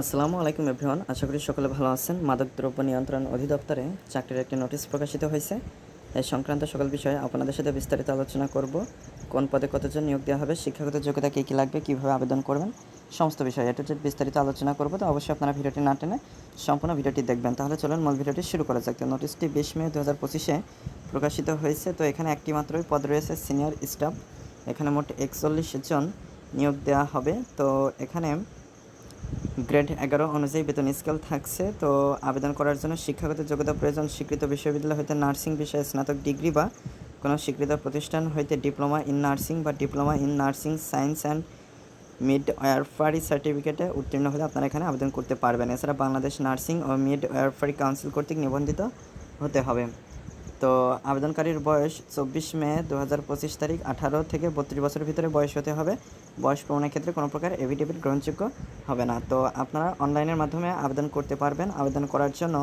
আসসালামু আলাইকুম এভরিওয়ান। আশা করি সকলে ভালো আছেন। মাদক দ্রব্য নিয়ন্ত্রণ অধিদপ্তরে চাকরির একটি নোটিশ প্রকাশিত হয়েছে। এই সংক্রান্ত সকল বিষয়ে আপনাদের সাথে বিস্তারিত আলোচনা করব। কোন পদে কতজন নিয়োগ দেওয়া হবে, শিক্ষাগত যোগ্যতা কী কী লাগবে, কীভাবে আবেদন করবেন, সমস্ত বিষয়ে এটা যে বিস্তারিত আলোচনা করব। তো অবশ্যই আপনারা ভিডিওটি না টেনে সম্পূর্ণ ভিডিওটি দেখবেন। তাহলে চলুন মূল ভিডিওটি শুরু করা যাক। নোটিশটি বিশ মে দু হাজার পঁচিশে প্রকাশিত হয়েছে। তো এখানে একটি মাত্রই পদ রয়েছে, সিনিয়র স্টাফ। এখানে মোট একচল্লিশ জন নিয়োগ দেওয়া হবে। তো এখানে গ্রেড এগারো অনুযায়ী বেতন স্কেল থাকছে, তো আবেদন করার জন্য শিক্ষাগত যোগ্যতা প্রয়োজন, স্বীকৃত বিশ্ববিদ্যালয় হইতে নার্সিং বিষয়ে স্নাতক ডিগ্রি বা কোনো স্বীকৃত প্রতিষ্ঠান হইতে ডিপ্লোমা ইন নার্সিং বা diploma in nursing science and midwifery সার্টিফিকেটে উত্তীর্ণ হলে আপনারা এখানে আবেদন করতে পারবেন। এছাড়া বাংলাদেশ নার্সিং ও মিড ওয়ারফারি কাউন্সিল কর্তৃক নিবন্ধিত হতে হবে। তো আবেদনকারীর বয়স চব্বিশ মে দু হাজার পঁচিশ তারিখ আঠারো থেকে বত্রিশ বছরের ভিতরে বয়স হতে হবে। বয়স প্রমাণের ক্ষেত্রে কোনো প্রকার এভিডেভিট গ্রহণযোগ্য হবে না। তো আপনারা অনলাইনের মাধ্যমে আবেদন করতে পারবেন। আবেদন করার জন্য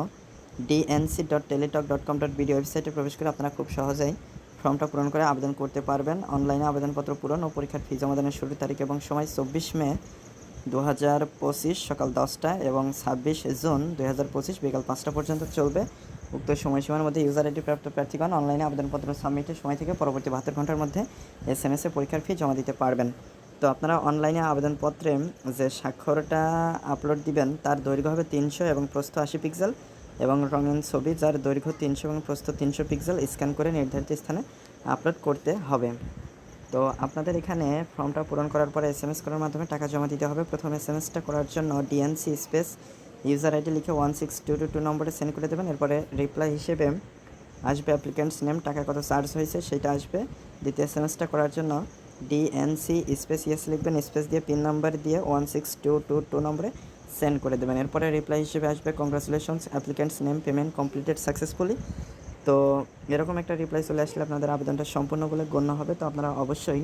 DNC dot Teletalk dot com dot BD ওয়েবসাইটে প্রবেশ করে আপনারা খুব সহজেই ফর্মটা পূরণ করে আবেদন করতে পারবেন। অনলাইনে আবেদনপত্র পূরণ ও পরীক্ষার ফি জমাদানের শুরুর তারিখ এবং সময় চব্বিশ মে দু হাজার পঁচিশ সকাল দশটা এবং ছাব্বিশ জুন দু হাজার পঁচিশ বিকাল পাঁচটা পর্যন্ত চলবে। উক্ত সময়সীমার মধ্যে ইউজার আইডি প্রাপ্ত প্রার্থীগণ অনলাইনে আবেদনপত্র সাবমিটের সময় থেকে পরবর্তী বাহাত্তর ঘণ্টার মধ্যে এস এম এসে পরীক্ষার ফি জমা দিতে পারবেন। তো আপনারা অনলাইনে আবেদনপত্রে যে স্বাক্ষরটা আপলোড দিবেন, তার দৈর্ঘ্য হবে তিনশো এবং প্রস্থ আশি পিক্সেল এবং রঙিন ছবি যার দৈর্ঘ্য তিনশো এবং প্রস্থ তিনশো পিক্সেল স্ক্যান করে নির্ধারিত স্থানে আপলোড করতে হবে। তো আপনাদের এখানে ফর্মটা পূরণ করার পরে এস এম এস করার মাধ্যমে টাকা জমা দিতে হবে। প্রথম এস এম এসটা করার জন্য ডিএনসি স্পেস ইউজার আইডি লিখে one six two two two নম্বরে সেন্ড করে দেবেন। এরপরে রিপ্লাই হিসেবে আসবে অ্যাপ্লিক্যান্টস নেম টাকা কত চার্জ হয়েছে সেটা আসবে। দ্বিতীয় এস এম এসটা করার জন্য ডিএনসি স্পেস ইয়েস লিখবেন স্পেস দিয়ে পিন নাম্বার দিয়ে one six two two two নম্বরে সেন্ড করে দেবেন। এরপরে রিপ্লাই হিসেবে আসবে congratulations applicant's name payment completed successfully তো এরকম একটা রিপ্লাই চলে আসলে আপনাদের আবেদনটা সম্পূর্ণ বলে গণ্য হবে। তো আপনারা অবশ্যই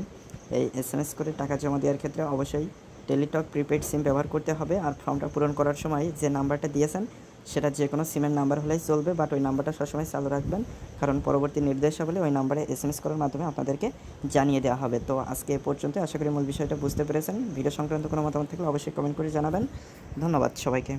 এই এস এম এস করে টাকা জমা দেওয়ার ক্ষেত্রে অবশ্যই টেলিটক প্রিপেড সিম ব্যবহার করতে হবে আর ফর্মটা পূরণ করার সময় যে নাম্বারটা দিয়েছেন সেটা যে কোনো সিমের নাম্বার হলেই চলবে বাট ওই নাম্বারটা সবসময় চালু রাখবেন। কারণ পরবর্তী নির্দেশাবলী ওই নাম্বারে এস এম এস করার মাধ্যমে আপনাদেরকে জানিয়ে দেওয়া হবে। তো আজকে এ পর্যন্ত আশা করি মূল বিষয়টা বুঝতে পেরেছেন। ভিডিও সংক্রান্ত কোনো মতামত থাকলে অবশ্যই কমেন্ট করে জানাবেন। ধন্যবাদ সবাইকে।